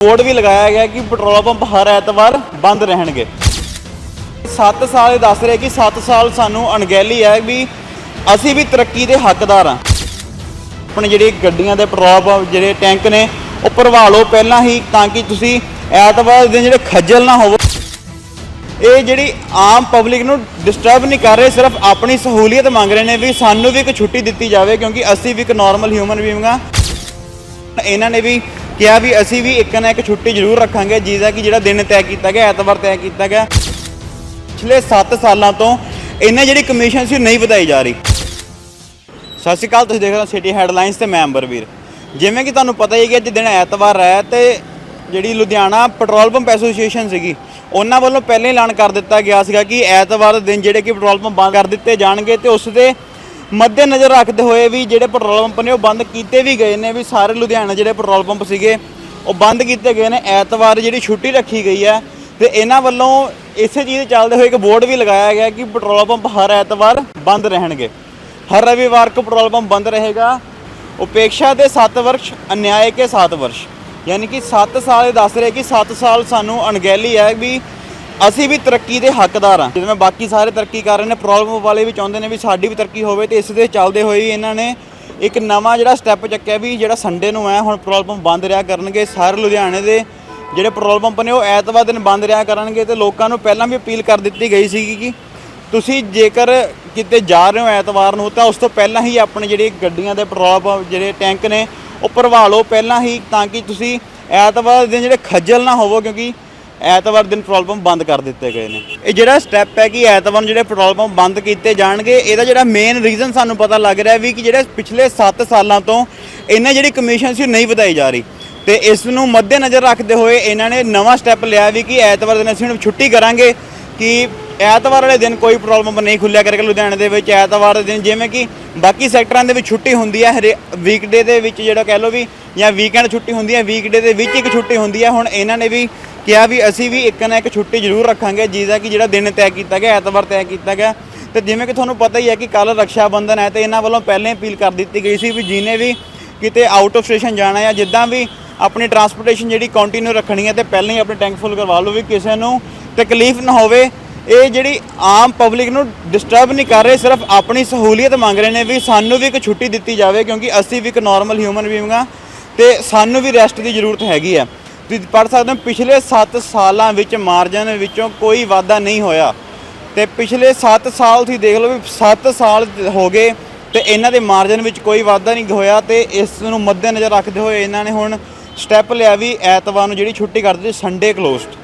Board ਵੀ ਲਗਾਇਆ ਗਿਆ ਕਿ ਪੈਟਰੋਲ ਪੰਪ ਹਰ ਐਤਵਾਰ ਬੰਦ ਰਹਿਣਗੇ। 7 ਸਾਲ ਇਹ ਦੱਸ ਰਹੇ ਕਿ 7 ਸਾਲ ਸਾਨੂੰ ਅਣਗਹਿਲੀ ਹੈ ਵੀ ਅਸੀਂ ਵੀ ਤਰੱਕੀ ਦੇ ਹੱਕਦਾਰ ਹਾਂ। ਆਪਣੇ ਜਿਹੜੇ ਗੱਡੀਆਂ ਦੇ ਪੈਟਰੋਲ ਪੰਪ, ਜਿਹੜੇ ਟੈਂਕ ਨੇ, ਉਹ ਭਰਵਾ ਲਓ ਪਹਿਲਾਂ ਹੀ ਤਾਂ ਕਿ ਤੁਸੀਂ ਐਤਵਾਰ ਦੇ ਜਿਹੜੇ ਖੱਜਲ ਨਾ ਹੋਵੋ। ਇਹ ਜਿਹੜੀ ਆਮ ਪਬਲਿਕ ਨੂੰ ਡਿਸਟਰਬ ਨਹੀਂ ਕਰ ਰਹੇ, ਸਿਰਫ ਆਪਣੀ ਸਹੂਲੀਅਤ ਮੰਗ ਰਹੇ ਨੇ ਵੀ ਸਾਨੂੰ ਵੀ ਇੱਕ ਛੁੱਟੀ ਦਿੱਤੀ ਜਾਵੇ ਕਿਉਂਕਿ ਅਸੀਂ ਵੀ ਇੱਕ ਨਾਰਮਲ ਹਿਊਮਨ ਬੀਇੰਗ ਆ ਇਹਨਾਂ ਨੇ ਵੀ ਕਿਹਾ ਵੀ ਅਸੀਂ ਵੀ ਇੱਕ ਨਾ ਇੱਕ ਛੁੱਟੀ ਜ਼ਰੂਰ ਰੱਖਾਂਗੇ, ਜਿਹਦਾ ਕਿ ਜਿਹੜਾ ਦਿਨ ਤੈਅ ਕੀਤਾ ਗਿਆ, ਐਤਵਾਰ ਤੈਅ ਕੀਤਾ ਗਿਆ। ਪਿਛਲੇ 7 ਸਾਲਾਂ ਤੋਂ ਇਹਨੇ ਜਿਹੜੀ ਕਮਿਸ਼ਨ ਸੀ ਉਹ ਨਹੀਂ ਵਧਾਈ ਜਾ ਰਹੀ। ਸਤਿ ਸ਼੍ਰੀ ਅਕਾਲ, ਤੁਸੀਂ ਦੇਖ ਰਹੇ ਹੋ ਸਿਟੀ ਹੈਡਲਾਈਨਸ ਤੇ ਮੈਂ ਅੰਬਰਵੀਰ। ਜਿਵੇਂ ਕਿ ਤੁਹਾਨੂੰ ਪਤਾ ਹੀ ਹੈ ਕਿ ਅੱਜ ਦਿਨ ਐਤਵਾਰ ਹੈ ਤੇ ਜਿਹੜੀ ਲੁਧਿਆਣਾ ਪੈਟਰੋਲ ਪੰਪ ਐਸੋਸੀਏਸ਼ਨ ਸੀਗੀ, ਉਹਨਾਂ ਵੱਲੋਂ ਪਹਿਲਾਂ ਹੀ ਐਲਾਨ ਕਰ ਦਿੱਤਾ ਗਿਆ ਸੀਗਾ ਕਿ ਐਤਵਾਰ ਦੇ ਦਿਨ ਜਿਹੜੇ ਕਿ ਪੈਟਰੋਲ ਪੰਪ ਬੰਦ ਕਰ ਦਿੱਤੇ ਜਾਣਗੇ ਤੇ ਉਸ ਦੇ ਮੱਦੇ ਨਜ਼ਰ ਰੱਖਦੇ ਹੋਏ ਵੀ ਜਿਹੜੇ ਪੈਟਰੋਲ ਪੰਪ ਨੇ ਉਹ ਬੰਦ ਕੀਤੇ ਵੀ ਗਏ ਨੇ, ਵੀ ਸਾਰੇ ਲੁਧਿਆਣਾ ਜਿਹੜੇ ਪੈਟਰੋਲ ਪੰਪ ਸੀਗੇ, ਉਹ ਬੰਦ ਕੀਤੇ ਗਏ ਨੇ। ਐਤਵਾਰ ਜਿਹੜੀ ਛੁੱਟੀ ਰੱਖੀ ਗਈ ਹੈ ਤੇ ਇਹਨਾਂ ਵੱਲੋਂ ਇਸੇ ਚੀਜ਼ ਚੱਲਦੇ ਹੋਏ ਇੱਕ ਬੋਰਡ ਵੀ ਲਗਾਇਆ ਗਿਆ ਕਿ ਪੈਟਰੋਲ ਪੰਪ ਹਰ ਐਤਵਾਰ ਬੰਦ ਰਹਿਣਗੇ। ਹਰ ਰਵੀਵਾਰ ਕੋ ਪੈਟਰੋਲ ਪੰਪ ਬੰਦ ਰਹੇਗਾ। ਉਪੇਕਸ਼ਾ ਦੇ 7 ਵਰਸ਼, ਅਨਿਆਏ ਕੇ 7 ਵਰਸ਼। ਯਾਨੀ ਕਿ 7 ਸਾਲ ਇਹ ਦੱਸ ਰਹੇ ਕਿ 7 ਸਾਲ ਸਾਨੂੰ ਅਣਗਹਿਲੀ ਹੈ ਵੀ ਅਸੀਂ ਵੀ ਤਰੱਕੀ ਦੇ ਹੱਕਦਾਰ ਹਾਂ। ਜਿਵੇਂ ਬਾਕੀ ਸਾਰੇ ਤਰੱਕੀ ਕਰ ਰਹੇ ਨੇ ਪ੍ਰੋਬਲਮ ਪੰਪ ਵਾਲੇ ਵੀ ਚਾਹੁੰਦੇ ਨੇ ਵੀ ਸਾਡੀ ਵੀ ਤਰੱਕੀ ਹੋਵੇ ਤੇ ਇਸ ਦੇ ਚੱਲਦੇ ਹੋਏ ਇਹਨਾਂ ਨੇ ਇੱਕ ਨਵਾਂ ਜਿਹੜਾ ਸਟੈਪ ਚੱਕਿਆ ਵੀ ਜਿਹੜਾ ਸੰਡੇ ਨੂੰ ਹੈ, ਹੁਣ ਪੈਟਰੋਲ ਪੰਪ ਬੰਦ ਰਿਹਾ ਕਰਨਗੇ ਸਾਰੇ ਲੁਧਿਆਣੇ ਦੇ। ਜਿਹੜੇ ਪੈਟਰੋਲ ਪੰਪ ਨੇ ਉਹ ਐਤਵਾਰ ਦਿਨ ਬੰਦ ਰਿਹਾ ਕਰਨਗੇ ਤੇ ਲੋਕਾਂ ਨੂੰ ਪਹਿਲਾਂ ਵੀ ਅਪੀਲ ਕਰ ਦਿੱਤੀ ਗਈ ਸੀਗੀ ਕਿ ਤੁਸੀਂ ਜੇਕਰ ਕਿਤੇ ਜਾ ਰਹੇ ਹੋ ਐਤਵਾਰ ਨੂੰ ਤਾਂ ਉਸ ਤੋਂ ਪਹਿਲਾਂ ਹੀ ਆਪਣੇ ਜਿਹੜੇ ਗੱਡੀਆਂ ਦੇ ਪੈਟਰੋਲ ਪੰਪ ਜਿਹੜੇ ਟੈਂਕ ਨੇ, ਉਹ ਭਰਵਾ ਲਓ। ਪਹਿਲਾਂ ਹੀ ਤਾਂ ਕਿ ਤੁਸੀਂ ਐਤਵਾਰ ਦੇ ਜਿਹੜੇ ਖੱਜਲ ਨਾ ਹੋਵੋ ਕਿਉਂਕਿ ਐਤਵਾਰ ਦਿਨ ਪੈਟਰੋਲ ਪੰਪ ਬੰਦ ਕਰ ਦਿੱਤੇ ਗਏ ਨੇ। ਇਹ ਜਿਹੜਾ ਸਟੈਪ ਹੈ ਕਿ ਐਤਵਾਰ ਨੂੰ ਜਿਹੜੇ ਪੈਟਰੋਲ ਪੰਪ ਬੰਦ ਕੀਤੇ ਜਾਣਗੇ, ਇਹਦਾ ਜਿਹੜਾ ਮੇਨ ਰੀਜ਼ਨ ਸਾਨੂੰ ਪਤਾ ਲੱਗ ਰਿਹਾ ਵੀ ਕਿ ਜਿਹੜੇ ਪਿਛਲੇ 7 ਸਾਲਾਂ ਤੋਂ ਇਹਨਾਂ ਜਿਹੜੀ ਕਮਿਸ਼ਨ ਸੀ ਉਹ ਨਹੀਂ ਵਧਾਈ ਜਾ ਰਹੀ। ਤੇ ਇਸ ਨੂੰ ਮੱਦੇਨਜ਼ਰ ਰੱਖਦੇ ਹੋਏ ਇਹਨਾਂ ਨੇ ਨਵਾਂ ਸਟੈਪ ਲਿਆ ਵੀ ਕਿ ਐਤਵਾਰ ਦਿਨ ਅਸੀਂ ਹੁਣ ਛੁੱਟੀ ਕਰਾਂਗੇ ਕਿ ਐਤਵਾਰ ਵਾਲੇ ਦਿਨ ਕੋਈ ਪੈਟਰੋਲ ਪੰਪ ਨਹੀਂ ਖੁੱਲਿਆ ਕਰਕੇ ਲੁਧਿਆਣੇ ਦੇ ਵਿੱਚ। ਐਤਵਾਰ ਦੇ ਦਿਨ ਜਿਵੇਂ ਕਿ ਬਾਕੀ ਸੈਕਟਰਾਂ ਦੇ ਵਿੱਚ ਛੁੱਟੀ ਹੁੰਦੀ ਹੈ ਹਰੇ ਵੀਕਡੇ ਦੇ ਵਿੱਚ ਜਿਹੜਾ ਕਹਿ ਲਓ ਵੀ ਜਾਂ ਵੀਕਐਂਡ ਛੁੱਟੀ ਹੁੰਦੀ ਹੈ ਵੀਕਡੇ ਦੇ ਵਿੱਚ ਇੱਕ ਛੁੱਟੀ ਹੁੰਦੀ ਹੈ। ਹੁਣ ਇਹਨਾਂ ਨੇ ਵੀ ਕਿਹਾ ਵੀ ਅਸੀਂ ਵੀ ਇੱਕ ਨਾ ਇੱਕ ਛੁੱਟੀ ਜ਼ਰੂਰ ਰੱਖਾਂਗੇ, ਜਿਹਦਾ ਕਿ ਜਿਹੜਾ ਦਿਨ ਤੈਅ ਕੀਤਾ ਗਿਆ, ਐਤਵਾਰ ਤੈਅ ਕੀਤਾ ਗਿਆ। ਤੇ ਜਿਵੇਂ ਕਿ ਤੁਹਾਨੂੰ ਪਤਾ ਹੀ ਹੈ ਕਿ ਕੱਲ ਰਕਸ਼ਾ ਬੰਧਨ ਹੈ ਤੇ ਇਹਨਾਂ ਵੱਲੋਂ ਪਹਿਲਾਂ ਹੀ ਅਪੀਲ ਕਰ ਦਿੱਤੀ ਗਈ ਸੀ ਵੀ ਜਿਹਨੇ ਵੀ ਕਿਤੇ ਆਊਟ ਆਫ ਸਟੇਸ਼ਨ ਜਾਣਾ ਹੈ ਜਿੱਦਾਂ ਵੀ ਆਪਣੀ ਟਰਾਂਸਪੋਰਟੇਸ਼ਨ ਜਿਹੜੀ ਕੰਟੀਨਿਊ ਰੱਖਣੀ ਹੈ ਤੇ ਪਹਿਲਾਂ ਹੀ ਆਪਣੇ ਟੈਂਕ ਫੁੱਲ ਕਰਵਾ ਲਓ ਵੀ ਕਿਸੇ ਨੂੰ ਤਕਲੀਫ ਨਾ ਹੋਵੇ। ਇਹ ਜਿਹੜੀ ਆਮ ਪਬਲਿਕ ਨੂੰ ਡਿਸਟਰਬ ਨਹੀਂ ਕਰ ਰਹੇ, ਸਿਰਫ ਆਪਣੀ ਸਹੂਲੀਅਤ ਮੰਗ ਰਹੇ ਨੇ ਵੀ ਸਾਨੂੰ ਵੀ ਇੱਕ ਛੁੱਟੀ ਦਿੱਤੀ ਜਾਵੇ ਕਿਉਂਕਿ ਅਸੀਂ ਵੀ ਇੱਕ ਨਾਰਮਲ ਹਿਊਮਨ ਬੀਇੰਗ ਆ ਤੇ ਸਾਨੂੰ ਵੀ ਰੈਸਟ ਦੀ ਜ਼ਰੂਰਤ ਹੈਗੀ ਆ। ਤੁਸੀਂ ਪੜ੍ਹ ਸਕਦੇ ਹੋ, ਪਿਛਲੇ 7 ਸਾਲਾਂ ਵਿੱਚ ਮਾਰਜਨ ਵਿੱਚੋਂ ਕੋਈ ਵਾਧਾ ਨਹੀਂ ਹੋਇਆ। ਤੇ ਪਿਛਲੇ 7 ਸਾਲ ਤੁਸੀਂ ਦੇਖ ਲਓ ਵੀ 7 ਸਾਲ ਹੋ ਗਏ ਤੇ ਇਹਨਾਂ ਦੇ ਮਾਰਜਨ ਵਿੱਚ ਕੋਈ ਵਾਧਾ ਨਹੀਂ ਹੋਇਆ ਤੇ ਇਸ ਨੂੰ ਮੱਦੇਨਜ਼ਰ ਰੱਖਦੇ ਹੋਏ ਇਹਨਾਂ ਨੇ ਹੁਣ ਸਟੈਪ ਲਿਆ ਵੀ ਐਤਵਾਰ ਨੂੰ ਜਿਹੜੀ ਛੁੱਟੀ ਕਰ ਦਿੱਤੀ ਸੰਡੇ ਕਲੋਜ਼ਡ